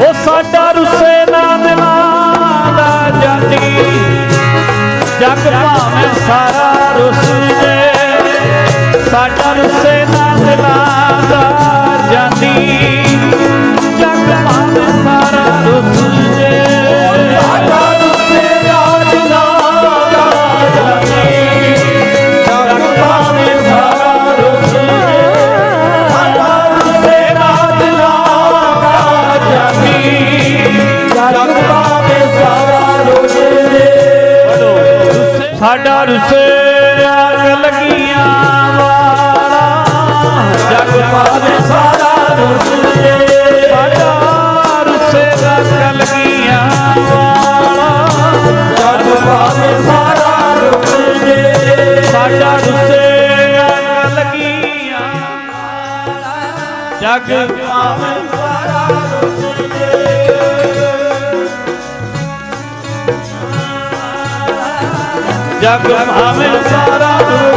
ਉਹ ਸਾਡਾ ਰੁੱਸੇ ਨਾ ਦਿਲਾਂ ਦਾ ਜਾਤੀ ਜਗ ਭਾਵੇਂ ਸਾਰਾ ਰੁੱਸ ਜੇ। ਸਾਡਾ ਰੁੱਸੇ ਅੱਗ ਲੱਗੀਆਂ ਵਾਲਾ। ਜਗ ਪਾਵੇ ਸਾਰਾ ਰੁੱਸ ਸਾਡਾ ਰੁੱਸੇ ਅੱਗ ਲੱਗੀਆਂ ਵਾਲਾ। ਜਗ ਪਾਵੇ ਸਾਰਾ ਰੁੱਸ ਸਾਡਾ ਰੁੱਸੇ ਅੱਗ ਲੱਗੀਆਂ ਜਗ ਪਾਵੇ ਜਗ ਭਾਵੇਂ ਸਾਰਾ ਰੁੱਸ